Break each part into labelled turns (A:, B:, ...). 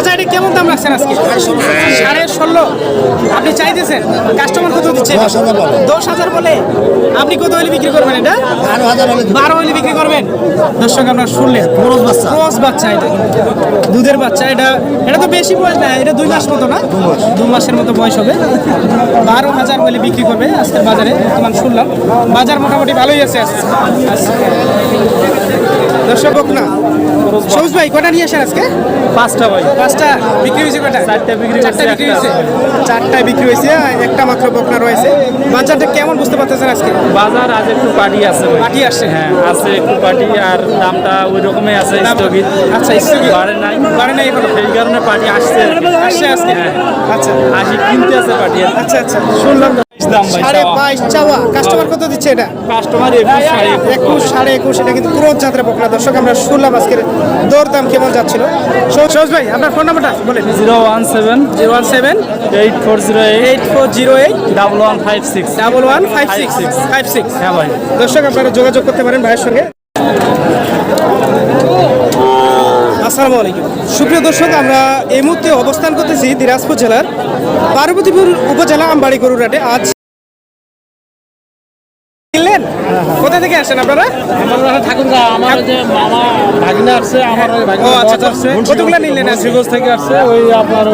A: চাচা এটা কেমন দাম রাখছেন আজকে? সাড়ে ষোলো। আপনি চাইতেছেন কাস্টমার কত দিচ্ছে?
B: দশ হাজার বলে।
A: আপনি কত হলে বিক্রি করবেন এটা?
B: বারো হলে
A: বিক্রি করবেন? দর্শক আপনার শুনলেন।
B: খরচ বাচ্চা।
A: ক্রস বাচ্চা এটা। দুধের বাচ্চা এটা এটা তো বেশি বয়স না এটা দুই মাস মতো না? দু মাসের মতো বয়স হবে। বারো হাজার বলে বিক্রি করবে আজকের বাজারে বর্তমান শুনলাম। বাজার মোটামুটি ভালোই আছে। আজকে। দর্শক না। সবুজ ভাই। কটা নিয়ে আসেন আজকে?
C: পাঁচটা ভাই।
A: পাঁচটা। বিক্রি হয়েছে কটা?
C: চারটা বিক্রি
A: চারটা বিক্রি হয়েছে। চারটায় বিক্রি হয়েছে একটা মাত্র বকনা রয়েছে। বাজারটা কেমন বুঝতে পারতেছেন আজকে?
C: বাজার আজ একটু পার্টি আছে
A: পাটি আসছে।
C: হ্যাঁ আছে একটু পার্টি আর দামটা ওই রকমই আছে স্থগিত।
A: আচ্ছা, স্থগিত।
C: বাড়ে নাই।
A: বাড়ে নাই এখনও?
C: সেই কারণে পার্টি আসছে
A: আসছে আজকে?
C: হ্যাঁ।
A: আচ্ছা।
C: আসি কিনতে আছে পার্টি
A: আচ্ছা আচ্ছা। শুনলাম। সাড়ে
C: চাওয়া।
A: বাইশ চাওয়া। কাস্টমার কত দিচ্ছে এটা?
C: কাস্টমার একুশ সাড়ে একুশ।
A: এটা কিন্তু যাত্রা দর্শক আমরা শুনলাম আজকের দর দাম কেমন যাচ্ছিল। সো- ভাই আপনার ফোন নাম্বারটা বলেন।
C: Zero one seven.
A: Zero one seven.
C: Eight four zero eight.
A: Four zero eight.
C: Double one five six.
A: Double one five six.
C: six।
A: Five six.
C: হ্যাঁ ভাই।
A: দর্শক আপনারা যোগাযোগ করতে পারেন ভাইয়ের সঙ্গে। আসসালামু আলাইকুম। সুপ্রিয় দর্শক আমরা এই মুহূর্তে অবস্থান করতেছি দিনাজপুর জেলার পার্বতীপুর উপজেলা আমবাড়ি গরুরাটে আজ কিনলেন কোথা থেকে আসেন আপনারা?
C: আমার ঠাকুর আমার যে মামা ভাগিনা আসছে আমার ভাগিনা
A: আসছে আচ্ছা কতগুলো নিলেন
C: মুন্সিগঞ্জ থেকে আসছে ওই আপনার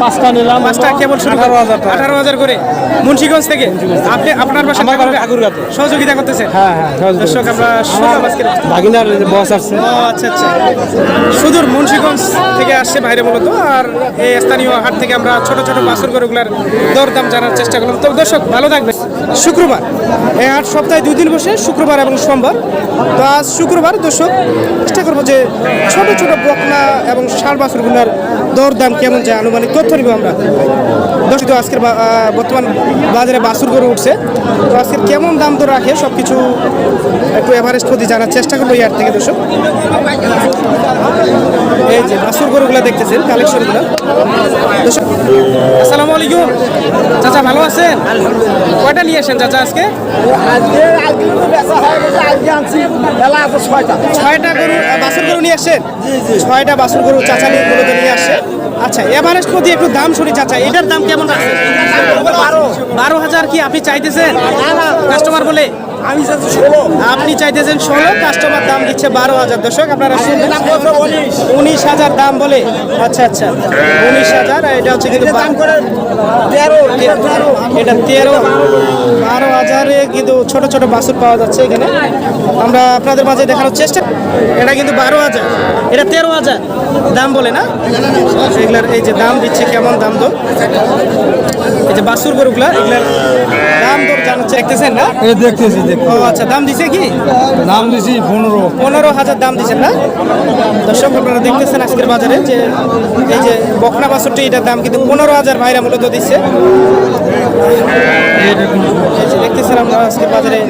C: পাঁচটা নিলাম
A: পাঁচটা কেবল শুরু
C: আঠারো হাজার
A: আঠারো হাজার করে। মুন্সিগঞ্জ থেকে? আপনি আপনার বাসা?
C: ঠাকুরগাঁতে।
A: সহযোগিতা করতেছেন?
C: হ্যাঁ হ্যাঁ
A: দর্শক আমরা
C: ভাগিনার বস আসছে
A: আচ্ছা আচ্ছা। সুদূর মুন্সিগঞ্জ থেকে আসছে বাইরে মূলত আর এই স্থানীয় হাট থেকে আমরা ছোট ছোট বাসুর গরুগুলার দরদাম জানার চেষ্টা করলাম। তো দর্শক ভালো থাকবে শুক্রবার। এই হাট সপ্তাহে দুই দিন বসে শুক্রবার এবং সোমবার। তো আজ শুক্রবার দর্শক চেষ্টা করব যে ছোট ছোট বকনা এবং ষাঁড় বাছুরগুলার দরদাম কেমন যায় আনুমানিক তথ্য নিব আমরা দর্শক তো আজকের বর্তমান বাজারে বাসুর গরু উঠছে। তো আজকের কেমন দাম তো রাখে? সব কিছু একটু এভারেজ প্রতি জানার চেষ্টা করব হাট থেকে দর্শক এই যে বাসুর গরুগুলো দেখতেছেন কালেকশনগুলো। দর্শক, আসসালামু আলাইকুম। চাচা ভালো আছেন? কয়টা নিয়ে আসেন চাচা আজকে? ছয়টা। গরু বাসুর গরু নিয়ে আসেন? ছয়টা বাসুর গরু চাচা নিয়ে গরু নিয়ে আসে। আচ্ছা এভারেজ প্রতি একটু দাম শুনি চাচা। এটার দাম কেমন আছে বারো হাজার কি আপনি চাইতেছেন? কাস্টমার বলে? আমি আপনি চাইতেছেন ষোলো কাস্টমার দাম দিচ্ছে বারো হাজার। দর্শক আপনারা শুনবেন উনিশ। হাজার দাম বলে। আচ্ছা আচ্ছা। উনিশ হাজার আর এটা হচ্ছে কিন্তু এটা তেরো। কিন্তু ছোট ছোট বাছুর পাওয়া যাচ্ছে এখানে। আমরা আপনাদের মাঝে দেখানোর চেষ্টা এটা কিন্তু বারো হাজার। এটা তেরো হাজার। দাম বলে না? এগুলার এই যে দাম দিচ্ছে, কেমন দাম এই যে বাছুর গরুগুলা এগুলার দাম দর জানাচ্ছে দেখতেছেন না?
C: এই দেখতেছি দেখ
A: আচ্ছা দাম দিছে কি?
C: নাম দিছি পনেরো।
A: পনেরো হাজার দাম দিচ্ছেন না? দর্শক আপনারা দেখতেছেন আজকের বাজারে যে এই যে বকনা বাছরটি এটার দাম কিন্তু পনেরো হাজার ভাইরা মূলত দিচ্ছে। দেখতেছেন আমরা আজকের বাজারে।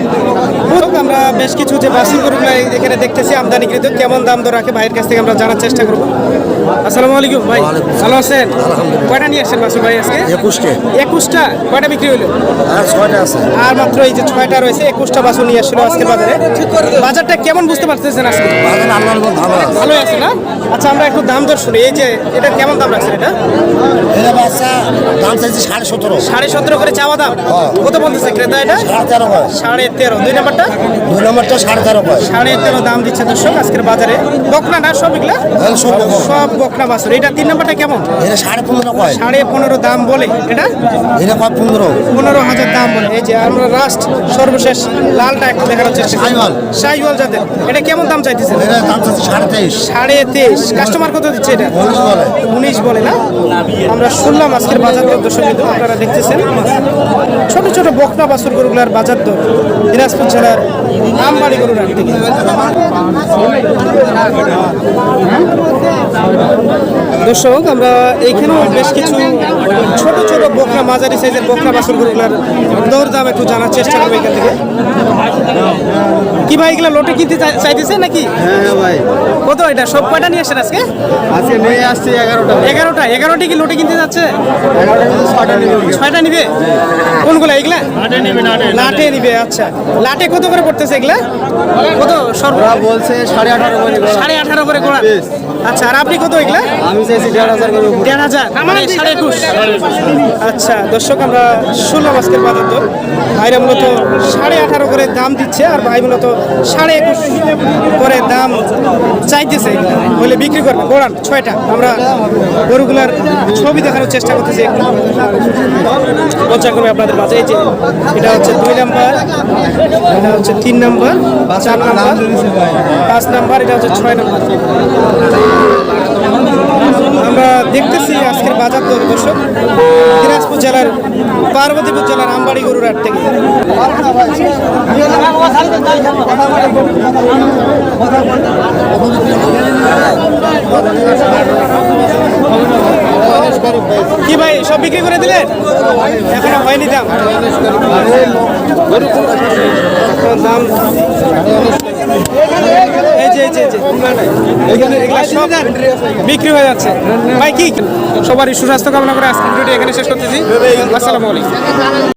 A: আমরা বেশ কিছু যে বাসি গরুগুলো এখানে দেখতেছি আমদানিকৃত কেমন দাম দর রাখে ভাইয়ের কাছ থেকে আমরা জানার চেষ্টা করব। আসসালামু আলাইকুম ভাই ভালো আছেন? কয়টা নিয়ে আসছেন বাসু ভাই আজকে?
B: একুশটে?
A: একুশটা কয়টা বিক্রি হলো
B: আর ছয়টা আছে।
A: আর মাত্র এই যে ছয়টা রয়েছে একুশটা বাসু নিয়ে আসছিল আজকের বাজারে। বাজারটা কেমন বুঝতে পারতেছেন আজকে?
B: ভালো আছে।
A: না? আচ্ছা আমরা একটু দাম দর শুনি। এই যে এটা কেমন দাম রাখছেন এটা?
B: এটা বাচ্চা দাম চাইছে সাড়ে সতেরো।
A: সাড়ে সতেরো করে চাওয়া দাম? কত বলতেছে ক্রেতা এটা?
B: সাড়ে তেরো
A: সাড়ে তেরো। দুই নাম্বারটা?
B: দুই নম্বরটা সাড়ে তেরো
A: সাড়ে তেরো দাম দিচ্ছে দর্শক আজকের বাজারে। বকনা না সব এগুলা?
B: তাহলে সব
A: বকনা। বাছুর। এটা তিন নাম্বারটা কেমন?
B: এটা সাড়ে পনেরো
A: সাড়ে পনেরো দাম বলে। এটা?
B: এটা কয় পনেরো?
A: পনেরো হাজার দাম বলে। এই যে আমরা লাস্ট সর্বশেষ লালটা একটু দেখানোর চেষ্টা
B: শাহিওয়াল।
A: শাহিওয়াল জাতের। এটা কেমন দাম চাইতেছেন?
B: এটা দাম চাইছে সাড়ে তেইশ।
A: সাড়ে তেইশ। কাস্টমার কত দিচ্ছে এটা?
B: উনিশ বলে।
A: উনিশ বলে না? আমরা শুনলাম আজকের বাজার দর দর্শক আপনারা দেখতেছেন। ছোট ছোট বকনা বাছুর গরুগুলার বাজার দর। দিনাজপুর জেলার আমবাড়ি গরুর হাট থেকে। দর্শক আমরা এইখানেও বেশ কিছু ছোট ছোট বকনা মাঝারি সাইজের বকনা বাছুর গরুগুলার দর দাম একটু জানার চেষ্টা করব এখান থেকে। কি ভাই এগুলা লোটে কিনতে চাই- চাইতেছে নাকি?
C: হ্যাঁ ভাই।
A: কত এটা? সব কয়টা নিয়ে আসেন আজকে?
C: আজকে নিয়ে আসছি এগারোটা।
A: এগারোটা। এগারোটি কি লোটে কিনতে যাচ্ছে?
C: ছয়টা নিবে?
A: কোনগুলো এগুলা? লাটে নিবে আচ্ছা। লাটে কত করে পড়তেছে এগুলা? কত সর্ব
C: বলছে সাড়ে আঠারো করে
A: সাড়ে আঠারো করে গোড়া। আচ্ছা আর আপনি কত এগুলা?
C: আমি
B: চাইছি দেড় হাজার করে
A: দেড় হাজার মানে সাড়ে একুশ। আচ্ছা। দর্শক, আমরা শুনলাম আজকের বাজার দর ভাইরা মূলত সাড়ে আঠারো করে দাম দিচ্ছে আর ভাই মূলত সাড়ে একুশ করে দাম চাইতেছে। বলে বিক্রি করবে গোড়ান ছয়টা। আমরা গরুগুলার ছবি দেখানোর চেষ্টা করতেছি পর্যায়ক্রমে আপনাদের মাঝে, এই যে এটা হচ্ছে দুই নাম্বার, এটা হচ্ছে তিন নাম্বার, চার নাম্বার, পাঁচ নাম্বার, এটা হচ্ছে ছয় নাম্বার। আমরা দেখতেছি আজকের বাজার দর, দর্শক। দিনাজপুর জেলার, পার্বতীপুর জেলার আমবাড়ি গরুর হাট থেকে। কি ভাই, সব বিক্রি করে দিলেন? এখনও হয়নি দাম। দাম এখানে সব বিক্রি হয়ে যাচ্ছে। ভাই কি? সবারই সুস্বাস্থ্য কামনা করে আজকে ভিডিওটি এখানে শেষ করতেছি। আসসালামু আলাইকুম।